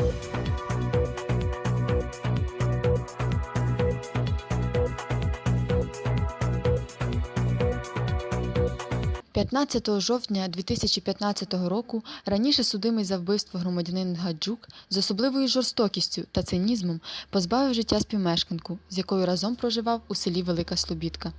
Thank you. – 15 жовтня 2015 року раніше судимий за вбивство громадянин Гаджук з особливою жорстокістю та цинізмом позбавив життя співмешканку, з якою разом проживав у селі Велика Слобідка.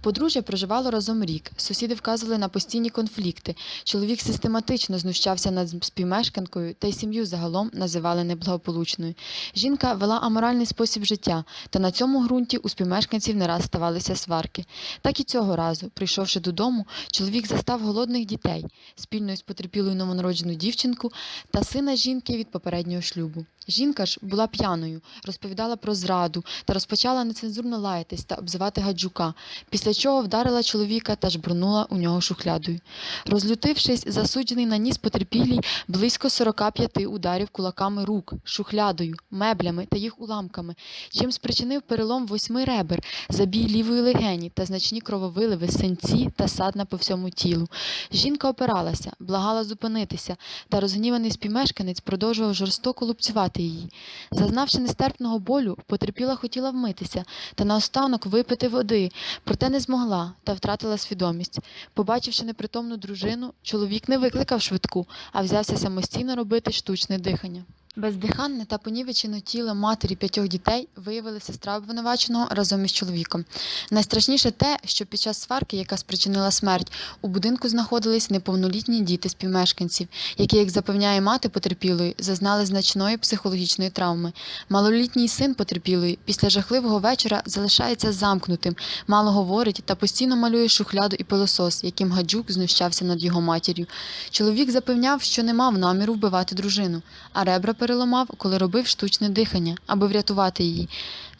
Подружжя проживало разом рік. Сусіди вказували на постійні конфлікти. Чоловік систематично знущався над співмешканкою та й сім'ю загалом називали неблагополучною. Жінка вела аморальний спосіб життя, та на цьому ґрунті у співмешканців не раз ставалися сварки. Так і цього разу, прийшовши додому, чоловік застав голодних дітей, спільно із потерпілою новонароджену дівчинку та сина жінки від попереднього шлюбу. Жінка ж була п'яною, розповідала про зраду та розпочала нецензурно лаятись та обзивати гаджука, після чого вдарила чоловіка та жбурнула у нього шухлядою. Розлютившись, засуджений наніс потерпілій близько 45 ударів кулаками рук, шухлядою, меблями та їх уламками, чим спричинив перелом восьми ребер, забій лівої легені та значні крововиливи, синці та садна по всьому тілу. Жінка опиралася, благала зупинитися, та розгніваний співмешканець продовжував жорстоко лупцювати її. Зазнавши нестерпного болю, потерпіла хотіла вмитися та наостанок випити води, проте не змогла та втратила свідомість. Побачивши непритомну дружину, чоловік не викликав швидку, а взявся самостійно робити штучне дихання. Бездиханне та понівечене тіло матері п'ятьох дітей виявили сестра обвинуваченого разом із чоловіком. Найстрашніше те, що під час сварки, яка спричинила смерть, у будинку знаходились неповнолітні діти співмешканців, які, як запевняє мати потерпілої, зазнали значної психологічної травми. Малолітній син потерпілої після жахливого вечора залишається замкнутим, мало говорить та постійно малює шухляду і пилосос, яким гаджук знущався над його матір'ю. Чоловік запевняв, що не мав наміру вбивати дружину, а ребра переламав, коли робив штучне дихання, аби врятувати її.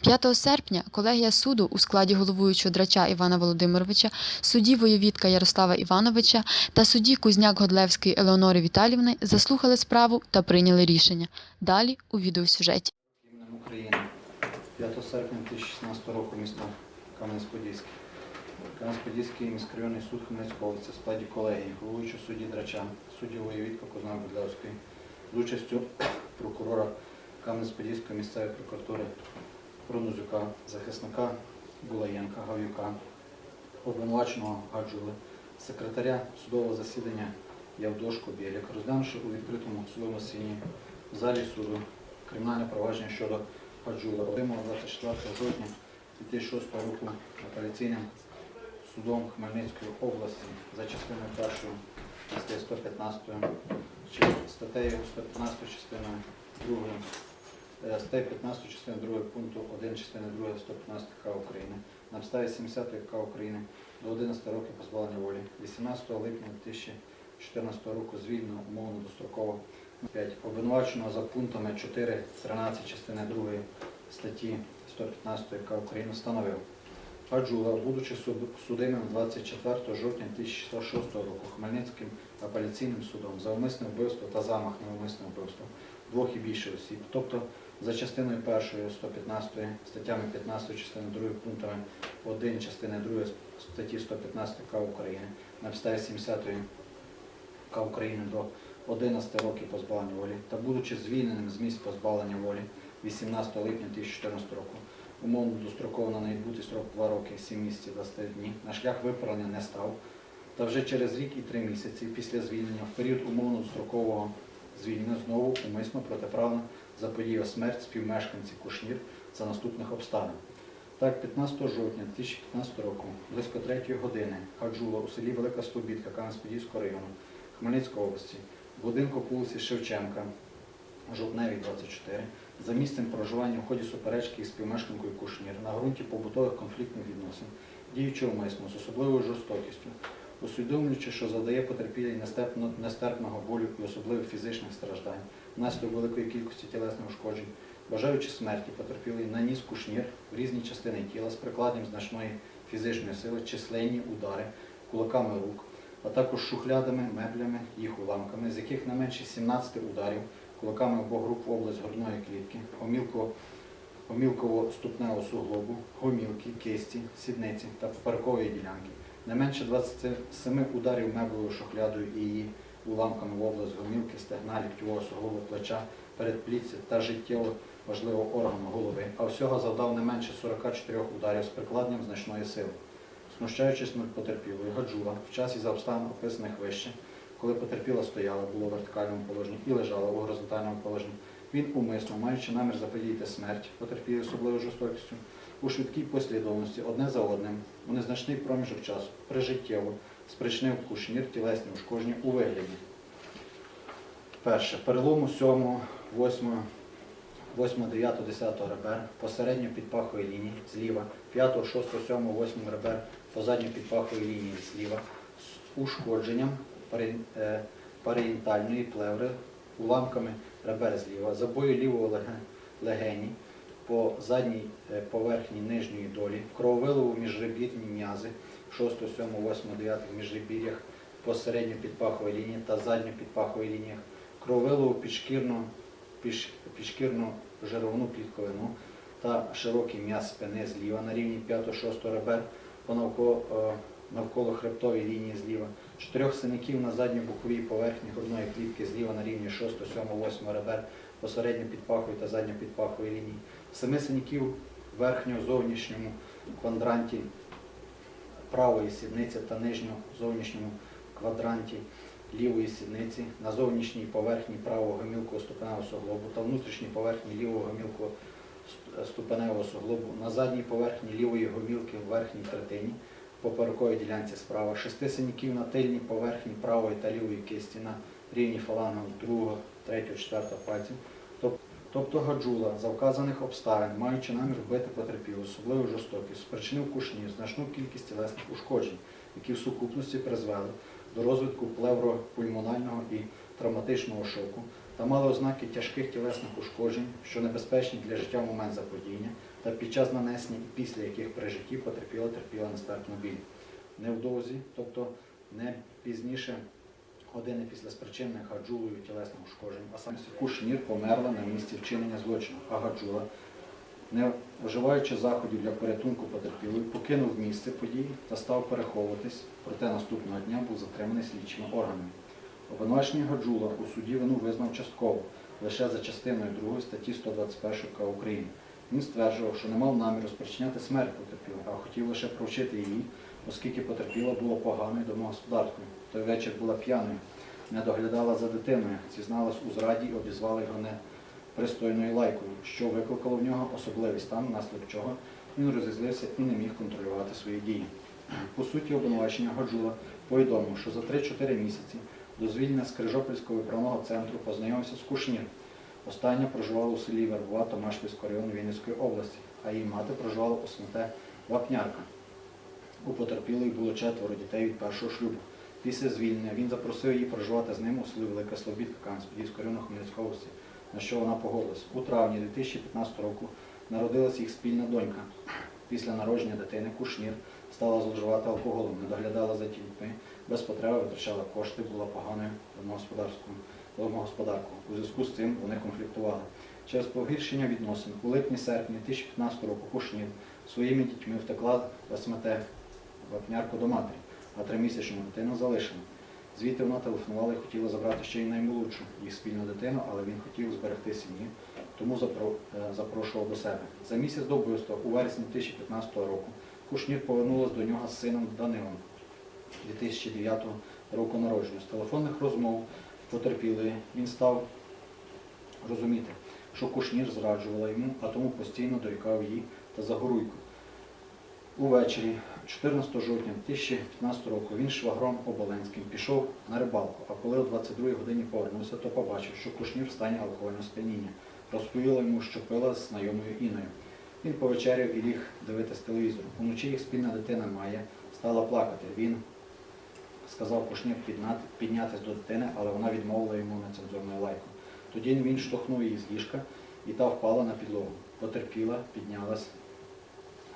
5 серпня колегія суду у складі головуючого драча Івана Володимировича, судді воєвідка Ярослава Івановича та судді Кузняк Годлевської Елеонори Віталівни заслухали справу та прийняли рішення. Далі у відеосюжеті. України 5 серпня 2016 року місто Кам'янець-Подільський. Кам'янець-Подільський міськрайонний суд Хмельницької області в складі колегії, головуючого судді Драча, судді Воєвідка Козна Будлевської, з участю прокурора Кам'янець-Подільської місцевої прокуратури Пронузюка, захисника Булаєнка, Гавюка, обвинуваченого Гаджули, секретаря судового засідання Явдошко Біляк, розглянувши у відкритому судовому засіданні в залі суду кримінальне провадження щодо Хаджула отримав 24 жовтня 2006 року апеляційним судом Хмельницької області за частиною першою статті 115 чи статтею 115 частиною 2 е, статтею 15 частини 2 пункту 1 частини 2 115 КК України на підставі 70 КК України до 11 років позбавлення волі 18 липня 2014 року звільнено умовно достроково 5. Обвинуваченого за пунктами 4, 13 частини 2 статті 115 КК України встановив. Аджула, будучи суд- судимим 24 жовтня 2006 року Хмельницьким апеляційним судом за умисне вбивство та замах на умисне вбивство двох і більше осіб, тобто за частиною 1 115 статтями 15 частини 2 пунктами 1 частини 2 статті 115 К України на підставі 70 К України до 11 років позбавлення волі та будучи звільненим з місць позбавлення волі 18 липня 2014 року, умовно достроково на найбутий срок 2 роки, 7 місяців 20 днів, на шлях виправлення не став, та вже через рік і 3 місяці після звільнення, в період умовно дострокового звільнення знову умисно протиправно заподіяв смерть співмешканці Кушнір за наступних обставин. Так, 15 жовтня 2015 року, близько 3 години, Хаджула у селі Велика Слобідка Кам'янець-Подільського району Хмельницької області, будинку вулиці Шевченка, Жовтневій 24, за місцем проживання в ході суперечки із співмешканкою Кушнір на ґрунті побутових конфліктних відносин, діючи умисно з особливою жорстокістю, усвідомлюючи, що завдає потерпілій нестерпного болю і особливих фізичних страждань, внаслідок великої кількості тілесних ушкоджень, бажаючи смерті потерпілий, наніс кушнір в різні частини тіла з прикладом значної фізичної сили, численні удари кулаками рук, а також шухлядами, меблями, їх уламками, з яких не менше 17 ударів кулаками рук в область грудної клітки, гомілково гомілково-ступневого суглобу, гомілки, кисті, сідниці та поперекової ділянки. Не менше 27 ударів меблевою шухлядою і її уламками в область гомілки, стегна, ліктьового суглобу плеча, передпліччя та життєво важливого органу голови, а всього завдав не менше 44 ударів з прикладенням значної сили. Знущаючись над потерпілою, Гаджула в часі за обставин описаних вище, коли потерпіла стояла, було в вертикальному положенні і лежала у горизонтальному положенні, він умисно, маючи намір заподіяти смерть, потерпілої особливою жорстокістю, у швидкій послідовності одне за одним, у незначний проміжок часу, прижиттєво, спричинив кушнір тілесні ушкодження у вигляді. Перше. Перелому 7, 8, 8, 9, 10 ребер посередньо підпахової лінії зліва, 5, 6, 7, 8 ребер по задньо підпахової лінії зліва з ушкодженням парієнтальної плеври уламками ребер зліва, забою лівого легені по задній е, поверхні нижньої долі, крововилову міжребірні м'язи 6, 7, 8, 9 міжребір'ях по середньо підпаховій лінії та задньо підпаховій лініях, крововилову підшкірну, піш- підшкірну жировну клітковину та широкий м'яз спини зліва на рівні 5-6 ребер по навколо, е, навколо хребтовій лінії зліва, чотирьох синяків на задній боковій поверхні грудної клітки зліва на рівні 6, 7, 8 ребер посередньо підпаховій та задньо підпаховій лінії, семи синяків в верхньому зовнішньому квадранті правої сідниці та нижньому зовнішньому квадранті лівої сідниці, на зовнішній поверхні правого гомілкового ступеневого суглобу та внутрішній поверхні лівого гомілкового ступеневого суглобу, на задній поверхні лівої гомілки в верхній третині, поперековій ділянці справа, шести синяків на тильній поверхні правої та лівої кисті на рівні фалангів 2, 3, 4 пальців. Тобто Гаджула за вказаних обставин, маючи намір вбити потерпілу, особливо жорстокість, спричинив кушнір значну кількість тілесних ушкоджень, які в сукупності призвели до розвитку плевропульмонального і травматичного шоку та мали ознаки тяжких тілесних ушкоджень, що небезпечні для життя в момент заподіяння та під час нанесення і після яких при житті потерпіла терпіла нестерпну біль. Невдовзі, тобто не пізніше години після спричинених Гаджулою тілесних ушкоджень, а саме Кушнір померла на місці вчинення злочину, а Гаджула, не вживаючи заходів для порятунку потерпілої, покинув місце події та став переховуватись, проте наступного дня був затриманий слідчими органами. Обвинувачений Гаджула у суді вину визнав частково, лише за частиною 2 статті 121 КА України. Він стверджував, що не мав наміру спричиняти смерть потерпілої, а хотів лише провчити її, оскільки потерпіла була поганою домогосподаркою. Той вечір була п'яною, не доглядала за дитиною, зізналась у зраді і обізвала його непристойною лайкою, що викликало в нього особливий стан, внаслідок чого він розізлився і не міг контролювати свої дії. По суті, обвинувачення Гаджула повідомив, що за 3-4 місяці до звільнення з Крижопільського виправного центру познайомився з Кушнір. Остання проживала у селі Вербова Томашпільського району Вінницької області, а її мати проживала у СМТ Вапнярка. У потерпілої було четверо дітей від першого шлюбу. Після звільнення він запросив її проживати з ним у селі Велика Слобідка Кам'янського району Хмельницької області, на що вона погодилась. У травні 2015 року народилась їх спільна донька. Після народження дитини Кушнір стала зловживати алкоголем, не доглядала за дітьми, без потреби витрачала кошти, була поганою домогосподарською домогосподаркою. У зв'язку з цим вони конфліктували. Через погіршення відносин у липні-серпні 2015 року Кушнір своїми дітьми втекла в СМТ вапнярку до матері, а тримісячну дитину залишила. Звідти вона телефонувала і хотіла забрати ще й наймолодшу їх спільну дитину, але він хотів зберегти сім'ю, тому е, запрошував до себе. За місяць до вбивства, у вересні 2015 року, Кушнір повернулася до нього з сином Данилом 2009 року народження. З телефонних розмов потерпілої він став розуміти, що Кушнір зраджувала йому, а тому постійно дорікав її та Загоруйку. Увечері, 14 жовтня 2015 року, він швагром Оболенським пішов на рибалку, а коли о 22 годині повернувся, то побачив, що Кушнір в стані алкогольного сп'яніння. Розповіла йому, що пила з знайомою Іною. Він повечеряв і ліг дивитись телевізор. Уночі їх спільна дитина Майя стала плакати. Він сказав Кушнір підняти, піднятися до дитини, але вона відмовила йому нецензурною лайкою. Тоді він штовхнув її з ліжка, і та впала на підлогу. Потерпіла, піднялась,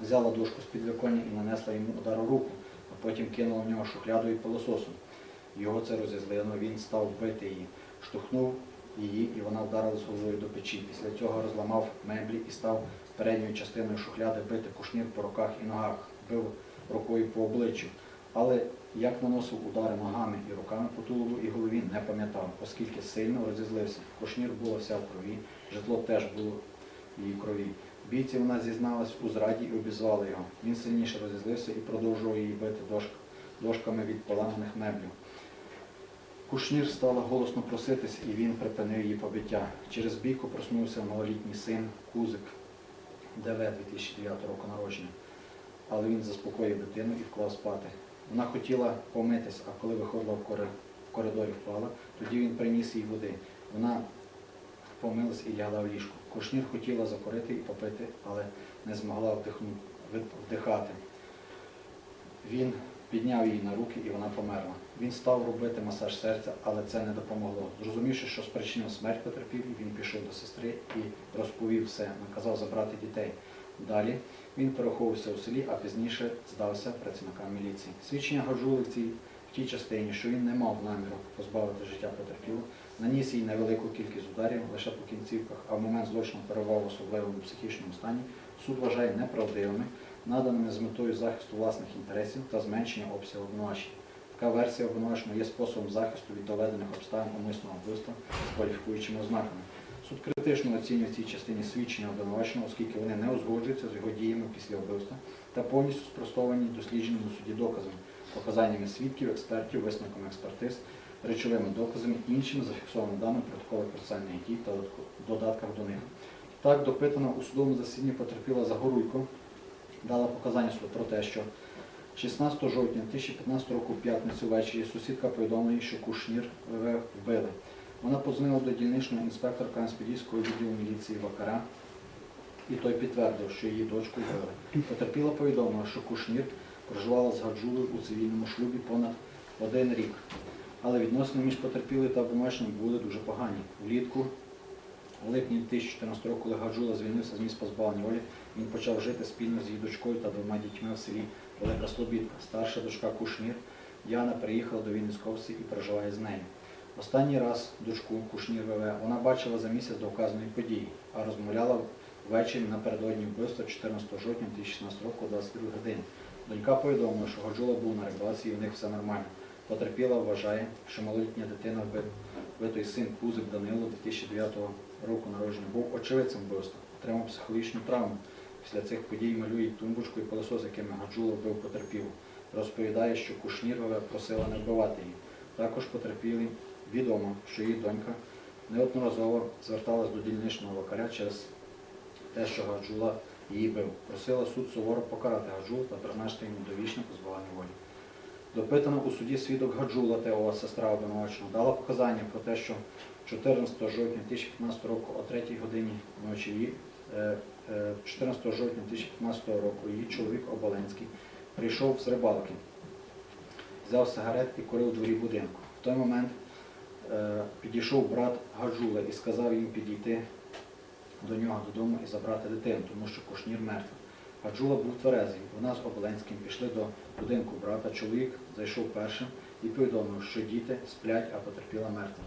взяла дошку з підвіконня і нанесла йому удар у руку, а потім кинула в нього шухляду і пилососом. Його це розізлило, він став бити її, штовхнув її, і вона вдарилась головою до печі. Після цього розламав меблі і став передньою частиною шухляди бити кушнір по руках і ногах, бив рукою по обличчю. Але Як наносив удари ногами і руками по тулубу і голові, не пам'ятав, оскільки сильно розізлився. Кушнір була вся в крові, житло теж було в її крові. Бійці вона зізналась у зраді і обізвали його. Він сильніше розізлився і продовжував її бити дошк, дошками від поламаних меблів. Кушнір стала голосно проситись, і він припинив її побиття. Через бійку проснувся малолітній син Кузик, ДВ 2009 року народження. Але він заспокоїв дитину і вклав спати. Вона хотіла помитись, а коли виходила в коридорі впала, тоді він приніс їй води. Вона помилась і лягла в ліжку. Кушнір хотіла закурити і попити, але не змогла вдихати. Він підняв її на руки і вона померла. Він став робити масаж серця, але це не допомогло. Зрозумівши, що спричинив смерть потерпілий, він пішов до сестри і розповів все, наказав забрати дітей. Далі він переховувався у селі, а пізніше здався працівникам міліції. Свідчення Гаджули в цій в тій частині, що він не мав наміру позбавити життя потерпілого, наніс їй невелику кількість ударів лише по кінцівках, а в момент злочину перебував в особливому психічному стані, суд вважає неправдивими, наданими з метою захисту власних інтересів та зменшення обсягу обвинувачень. Така версія обвинуваченого є способом захисту від доведених обставин умисного вбивства з кваліфікуючими ознаками. Суд критично оцінює в цій частині свідчення обвинуваченого, оскільки вони не узгоджуються з його діями після вбивства та повністю спростовані дослідженими у суді доказами, показаннями свідків, експертів, висновками експертиз, речовими доказами, іншими зафіксованими даними протоколах процесуальних дій та додатках до них. Так, допитана у судовому засіданні потерпіла Загоруйко, дала показання суду про те, що 16 жовтня 2015 року в п'ятницю ввечері сусідка повідомила що Кушнір вбили. Вона подзвонила до дільничного інспектора Кам'янськ-Подільського відділу міліції Вакара, і той підтвердив, що її дочку вбили. Потерпіла повідомила, що Кушнір проживала з Гаджулою у цивільному шлюбі понад один рік. Але відносини між потерпілою та обвинуваченим були дуже погані. Влітку, у липні 2014 року, коли Гаджула звільнився з місць позбавлення волі, він почав жити спільно з її дочкою та двома дітьми в селі Велика Слобідка. Старша дочка Кушнір Яна приїхала до Вінницьковці і проживає з нею. Останній раз дочку Кушнір ВВ вона бачила за місяць до вказаної події, а розмовляла ввечері напередодні вбивства 14 жовтня 2016 року о 22 годині. Донька повідомила, що Гаджула був на регулації і у них все нормально. Потерпіла вважає, що малолітня дитина вбит- вбитий син Кузик Данило 2009 року народження був очевидцем вбивства, отримав психологічну травму. Після цих подій малює тумбочку і пилосос, якими Гаджула вбив потерпілу. Розповідає, що Кушнірова просила не вбивати її. Також потерпілий відомо, що її донька неодноразово зверталась до дільничного лікаря через те, що Гаджула її бив. Просила суд суворо покарати Гаджулу та призначити йому довічне позбавлення волі. Допитана у суді свідок Гаджула Теова, сестра обвинуваченого, дала показання про те, що 14 жовтня 2015 року о 3 годині ночі її, е, е, 14 жовтня 2015 року її чоловік Оболенський прийшов з рибалки, взяв сигарет і курив у дворі будинку. В той момент підійшов брат Гаджула і сказав їм підійти до нього додому і забрати дитину, тому що Кушнір мертвий. Гаджула був тверезий. Вона з Оболенським пішли до будинку брата. Чоловік зайшов першим і повідомив, що діти сплять, а потерпіла мертва.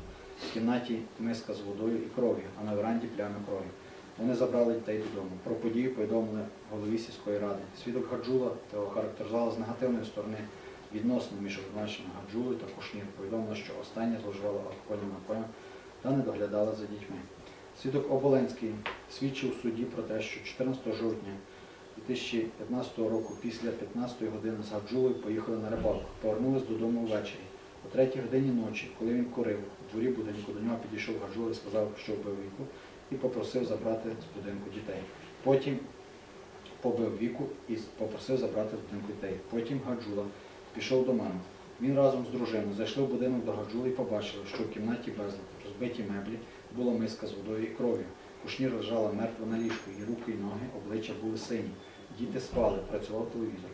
В кімнаті миска з водою і кров'ю, а на веранді плями крові. Вони забрали дітей додому. Про подію повідомили голові сільської ради. Свідок Гаджула та охарактеризувала з негативної сторони відносини між обвинуваченим Гаджулою та Кушнір. Повідомила, що остання зловживала алкогольним напоєм та не доглядала за дітьми. Свідок Оболенський свідчив у суді про те, що 14 жовтня 2015 року після 15 години з Гаджулою поїхали на рибалку. Повернулись додому ввечері. О 3 годині ночі, коли він курив, у дворі будинку до нього підійшов Гаджула і сказав, що вбив віку, і попросив забрати з будинку дітей. Потім побив віку і попросив забрати з будинку дітей. Потім Гаджула пішов до мами. Він разом з дружиною зайшли в будинок до Гаджули і побачили, що в кімнаті безлад, розбиті меблі, була миска з водою і кров'ю. Кушнір лежала мертва на ліжку, її руки і ноги, обличчя були сині. Діти спали, працював телевізор.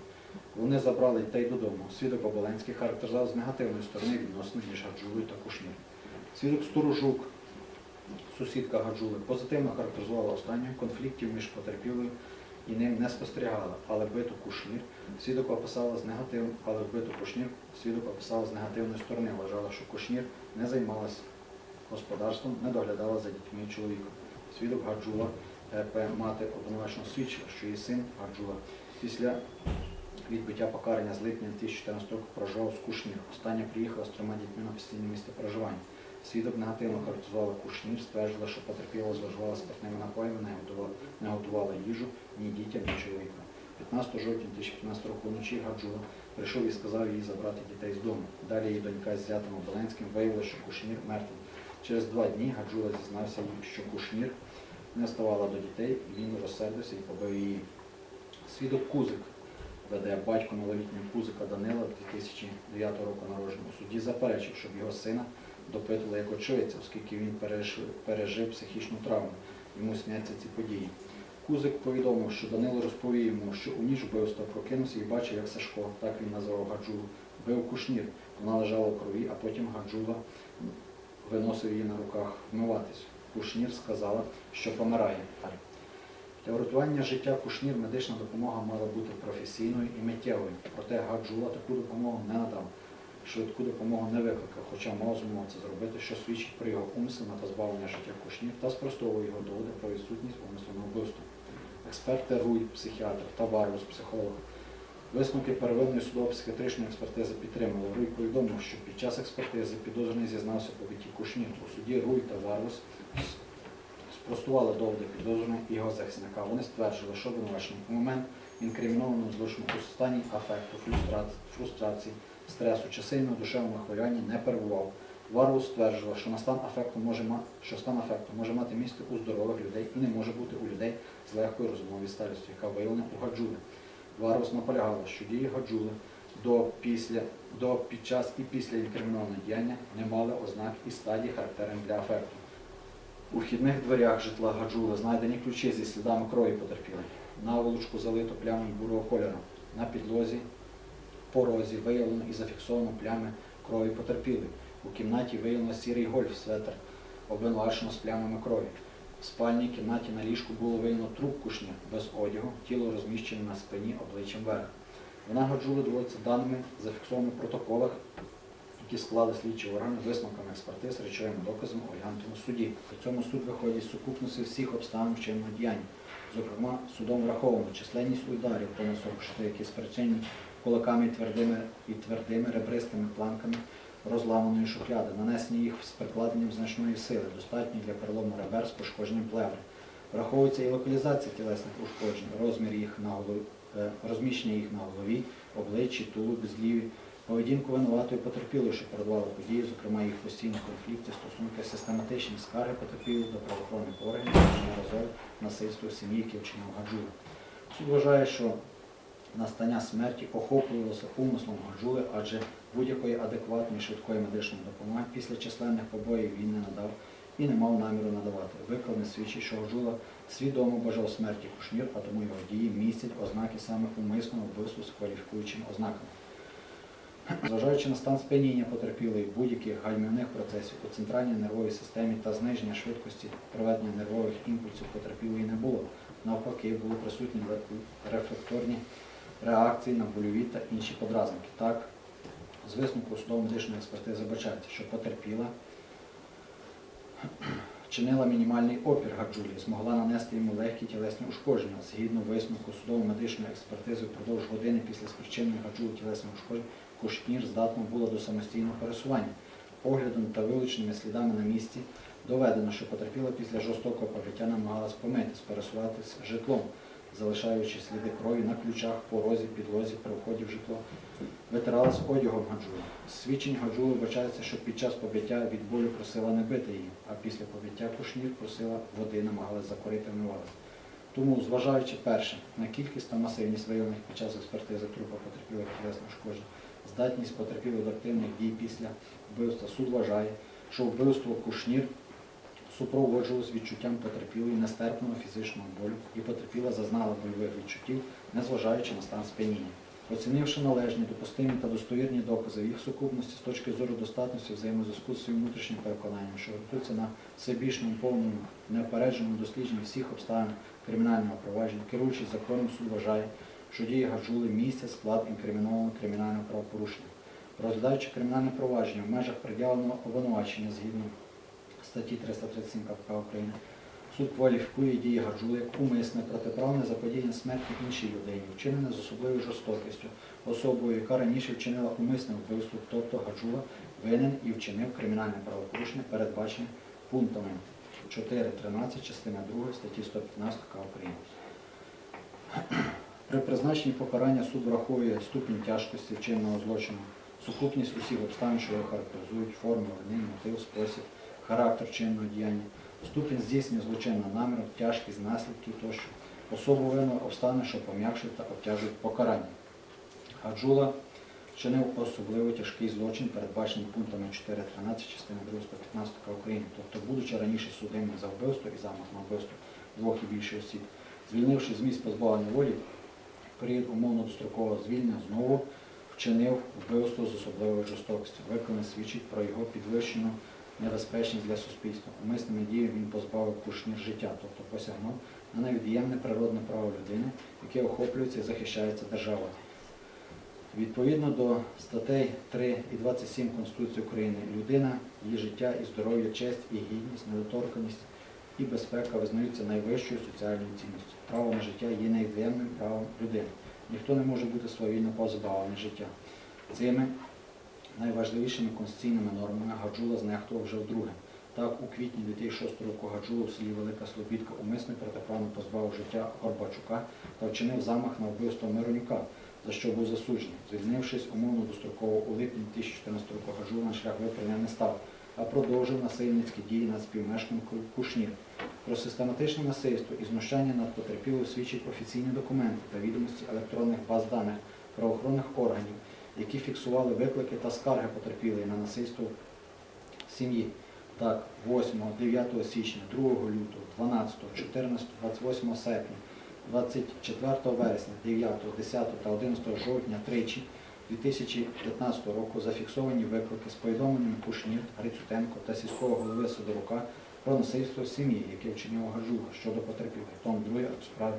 Вони забрали дітей додому. Свідок Оболенський характеризував з негативної сторони відносини між Гаджулою та Кушнір. Свідок Сторожук, сусідка Гаджули, позитивно характеризувала останню конфліктів між потерпілою і ним не спостерігала, але биту Кушнір свідок описала з негатив, але вбиту Кушнір свідок описала з негативної сторони. Вважала, що Кушнір не займалась господарством, не доглядала за дітьми і чоловіком. Свідок Гаджула, мати обвинуваченого свідчила, що її син Гаджула після відбуття покарання з липня 2014 року проживав з Кушнір. Остання приїхала з трьома дітьми на постійне місце проживання. Свідок негативно характеризувала Кушнір, стверджувала, що потерпіла зловживала спиртними напоями, не готувала, їжу ні дітям, ні чоловіку. 15 жовтня 2015 року вночі Гаджула прийшов і сказав їй забрати дітей з дому. Далі її донька з зятем Оболенським виявила, що Кушнір мертвий. Через два дні Гаджула зізнався що Кушнір не ставала до дітей, і він розсердився і побив її. Свідок Кузик веде батько малолітнього Кузика Данила 2009 року народження. У суді заперечив, щоб його сина допитували як очевидця, оскільки він пережив, пережив психічну травму. Йому сняться ці події. Кузик повідомив, що Данило розповів йому, що у ніч вбивства прокинувся і бачив, як Сашко, так він назвав Гаджулу, бив кушнір. Вона лежала в крові, а потім Гаджула виносив її на руках вмиватись. Кушнір сказала, що помирає. Для врятування життя Кушнір медична допомога мала бути професійною і миттєвою, проте Гаджула таку допомогу не надав. Швидку допомогу не викликав, хоча мав змогу це зробити, що свідчить про його умисел на позбавлення життя Кушнір та спростовує його доводи про відсутність умисленого вбивства. Експерти РУЙ, психіатр та Варус, психолог. Висновки первинної судово-психіатричної експертизи підтримали. Руй повідомив, що під час експертизи підозрюваний зізнався по побитті Кушнір. У суді Руй та Варус спростували доводи підозрюваного і його захисника. Вони стверджували, що обвинувачений момент інкримінованого злочину у стані афекту, фрустрації, стресу чи сильного душевного хвилювання не перебував. Варус стверджував, що стан афекту може ма- що стан афекту може мати місце у здорових людей і не може бути у людей з легкою розумовою старістю, яка виявлена у Гаджулі. Варус наполягала, що дії Гаджули до, після, до під час і після інкримінованого діяння не мали ознак і стадій характерних для афекту. У вхідних дверях житла Гаджули знайдені ключі зі слідами крові потерпілих. Наволочку залито плямою бурого кольору. На підлозі, порозі виявлено і зафіксовано плями крові потерпілих. У кімнаті виявлено сірий гольф светр, обвинувачено з плямами крові. В спальній кімнаті на ліжку було виявлено труп кушня без одягу, тіло розміщене на спині обличчям вверх. Вона доводиться даними, зафіксованими в протоколах, які склали слідчі органи висновками експертиз, речовими доказами у суді. При цьому суд виходить з сукупності всіх обставин вчинного діяння. Зокрема, судом враховано численність ударів понад 44, які спричинені кулаками і твердими, і твердими ребристими планками розламаної шухляди, нанесені їх з прикладенням значної сили, достатньо для перелому ребер з пошкодженням плеври. Враховується і локалізація тілесних ушкоджень, розмір їх на голові, е, розміщення їх на голові, обличчі, тулубі, зліві, поведінку винуватої потерпілої, що передували події, зокрема їх постійні конфлікти, стосунки, систематичні скарги потерпілих до правоохоронних органів, неодноразове насильство сім'ї, яке вчинив. Суд вважає, що настання смерті охоплювалося умислом Гаджули, адже будь-якої адекватної швидкої медичної допомоги після численних побоїв він не надав і не мав наміру надавати. Викладне свідчить, що Гаджула свідомо бажав смерті Кушнір, а тому його дії містять ознаки саме умисного вбивства з кваліфікуючими ознаками. Зважаючи на стан сп'яніння потерпілої будь-яких гальмівних процесів у центральній нервовій системі та зниження швидкості проведення нервових імпульсів потерпілої не було. Навпаки, були присутні ре- рефлекторні реакції на больові та інші подразники. Так, з висновку судово-медичної експертизи бачається, що потерпіла чинила мінімальний опір Гаджулі, змогла нанести йому легкі тілесні ушкодження. Згідно висновку судово-медичної експертизи, впродовж години після спричинення Гаджулі тілесних ушкоджень Кушнір здатна була до самостійного пересування. Оглядом та вилученими слідами на місці доведено, що потерпіла після жорстокого побиття намагалась помитись, пересуватись житлом, залишаючи сліди крові на ключах, порозі, підлозі при вході в житло. Витиралась одягом Гаджули. З свідчень Гаджули вбачається, що під час побиття від болю просила не бити її, а після побиття Кушнір просила води, намагалась закорити вмивалась. Тому, зважаючи перше на кількість та масивність виявлених під час експертизи трупа потерпілих тілесних ушкоджень, здатність потерпілих до активних дій після вбивства, суд вважає, що вбивство Кушнір супроводжувалось відчуттям потерпілої нестерпного фізичного болю і потерпіла зазнала больових відчуттів, незважаючи на стан сп'яніння. Оцінивши належні, допустимі та достовірні докази їх сукупності з точки зору достатності взаємозв'язку з своїм внутрішнім переконанням, що ґрунтується на всебічному, повному, неопередженому дослідженні всіх обставин кримінального провадження, керуючись законом, суд вважає, що дії Гаджули містять склад інкримінованого кримінального правопорушення. Розглядаючи кримінальне провадження в межах пред'явленого обвинувачення згідно статті 337 КПК України, Суд кваліфікує дії Гаджули як умисне, протиправне заподіяння смерті іншій людині, вчинене з особливою жорстокістю, особою, яка раніше вчинила умисне вбивство, тобто Гаджула винен і вчинив кримінальне правопорушення, передбачене пунктами 4.13 частина 2 статті 115 КА України. При призначенні покарання суд враховує ступінь тяжкості вчиненого злочину, сукупність усіх обставин, що його характеризують, форми, вини, мотив, спосіб, характер чинного діяння, ступінь здійснення злочинного наміру, тяжкість наслідків тощо, особу винного обставини, що пом'якшують та обтяжують покарання. Гаджула вчинив особливо тяжкий злочин, передбачений пунктами 4.13 частини 2 115 України, тобто, будучи раніше судимим за вбивство і замах на вбивство двох і більше осіб, звільнивши з місць позбавлення волі, період умовно дострокового звільнення знову вчинив вбивство з особливою жорстокістю. Виконане свідчить про його підвищену небезпечність для суспільства. Умисними діями він позбавив кушнір життя, тобто посягнув на невід'ємне природне право людини, яке охоплюється і захищається державою. Відповідно до статей 3 і 27 Конституції України, людина, її життя і здоров'я, честь і гідність, недоторканність і безпека визнаються найвищою соціальною цінністю. Право на життя є невід'ємним правом людини. Ніхто не може бути свавільно позбавлений життя. Цими найважливішими конституційними нормами Гаджула знехтував вже вдруге. Так, у квітні 2006 року Гаджула в селі Велика Слобідка умисно протиправно позбавив життя Горбачука та вчинив замах на вбивство Миронюка, за що був засуджений. Звільнившись умовно достроково у липні 2014 року Гаджула на шлях виправлення не став, а продовжив насильницькі дії над співмешканкою Кушнір. Про систематичне насильство і знущання над потерпілою свідчать офіційні документи та відомості електронних баз даних правоохоронних органів, які фіксували виклики та скарги потерпілої на насильство сім'ї. Так, 8, 9 січня, 2 лютого, 12, 14, 28 серпня, 24 вересня, 9, 10 та 11 жовтня тричі 2015 року зафіксовані виклики з повідомленням Кушнір, Грицютенко та сільського голови Сидорука про насильство сім'ї, яке вчинив Гаджула щодо потерпілих. Том 2 справи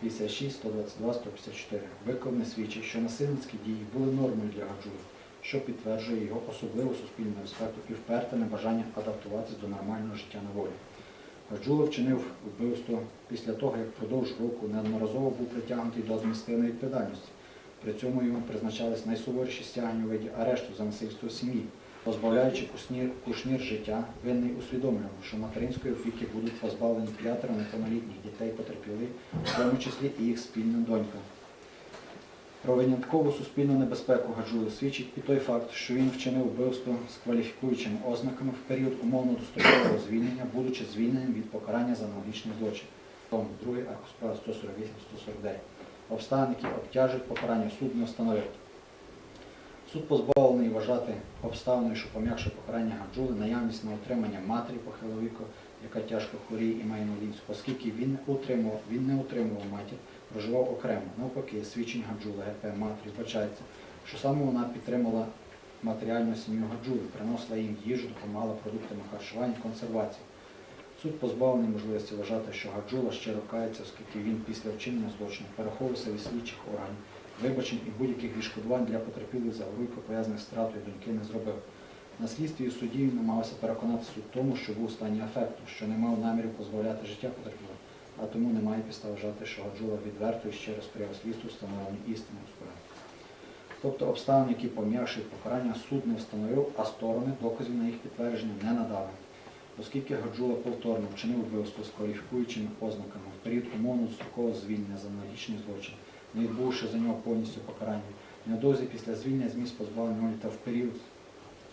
56, 122, 154. Викладне свідчить, що насильницькі дії були нормою для Гаджула, що підтверджує його особливу суспільну безпеку і вперте небажання адаптуватися до нормального життя на волі. Гаджула вчинив вбивство після того, як впродовж року неодноразово був притягнутий до адміністративної відповідальності. При цьому йому призначались найсуворіші стягнення у виді арешту за насильство сім'ї, позбавляючи кушнір, кушнір життя, винний усвідомлював, що материнської опіки будуть позбавлені п'ятеро неповнолітніх дітей потерпілих, в тому числі і їх спільна донька. Про виняткову суспільну небезпеку Гаджули свідчить і той факт, що він вчинив вбивство з кваліфікуючими ознаками в період умовно дострокового звільнення, будучи звільненим від покарання за аналогічний злочин. Том 2, аркус справа 148-149. Обставини, які обтяжують покарання, суд не встановив. Суд позбавлений вважати обставиною, що пом'якшує покарання Гаджули, наявність на отримання матері похилого віку, яка тяжко хворіє і має інвалідність, оскільки він не утримував, він не утримував матір, проживав окремо. Навпаки, свідчень Гаджули ГП матері вбачається, що саме вона підтримала матеріальну сім'ю Гаджули, приносила їм їжу, допомагала продуктами харчування, консервації. Суд позбавлений можливості вважати, що Гаджула щиро кається, оскільки він після вчинення злочину переховувався від слідчих органів, вибачень і будь-яких відшкодувань для потерпілих за горуйко пов'язаних з втратою доньки не зробив. На слідстві і в він намагався переконати суд тому, що був у стані афекту, що не мав намірів позбавляти життя потерпілих, а тому немає підстав вважати, що Гаджула відверто і щиро сприяв слідству встановленню істини у справі. Тобто обставини, які пом'якшують покарання, суд не встановив, а сторони доказів на їх підтвердження не надали. Оскільки Гаджула повторно вчинив вбивство з кваліфікуючими ознаками в період умовно строкового звільнення за аналогічний злочин, не відбувши за нього повністю покарання, невдовзі після звільнення з місць позбавлення волі та в період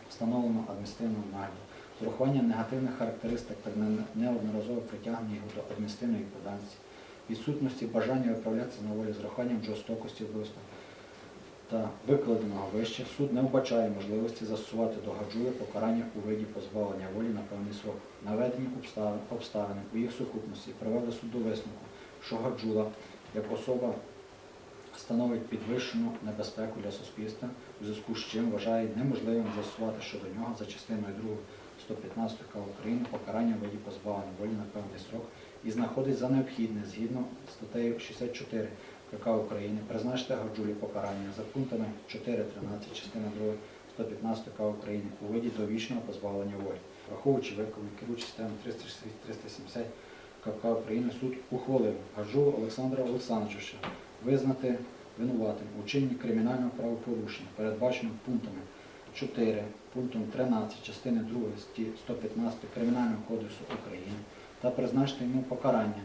встановленого адміністративного нагляду, з урахуванням негативних характеристик та неодноразове притягнення його до адміністративної відповідальності, відсутності бажання виправлятися на волі з урахуванням жорстокості вбивства та викладеного вище, суд не вбачає можливості застосувати до Гаджули покарання у виді позбавлення волі на певний срок. Наведені обставини, обставини у їх сукупності привели суд до висновку, що Гаджула як особа становить підвищену небезпеку для суспільства, у зв'язку з чим вважає неможливим застосувати щодо нього за частиною 2 115 КА України покарання в виді позбавлення волі на певний срок і знаходить за необхідне згідно статтею 64 КК України призначити Гаджулі покарання за пунктами 4.13 частина 2 115 КК України у виді довічного позбавлення волі, враховуючи виклики керуючи системою 360-370 КК України суд ухвалив Гаджу Олександра Олександровича визнати винуватим у чині кримінального правопорушення, передбаченого пунктами 4, пунктом 13 частини 2 статті 115 Кримінального кодексу України та призначити йому покарання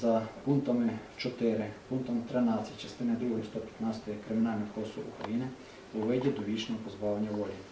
за пунктами 4, пунктом 13 частини 2 115 Кримінального кодексу України у виді довічного позбавлення волі.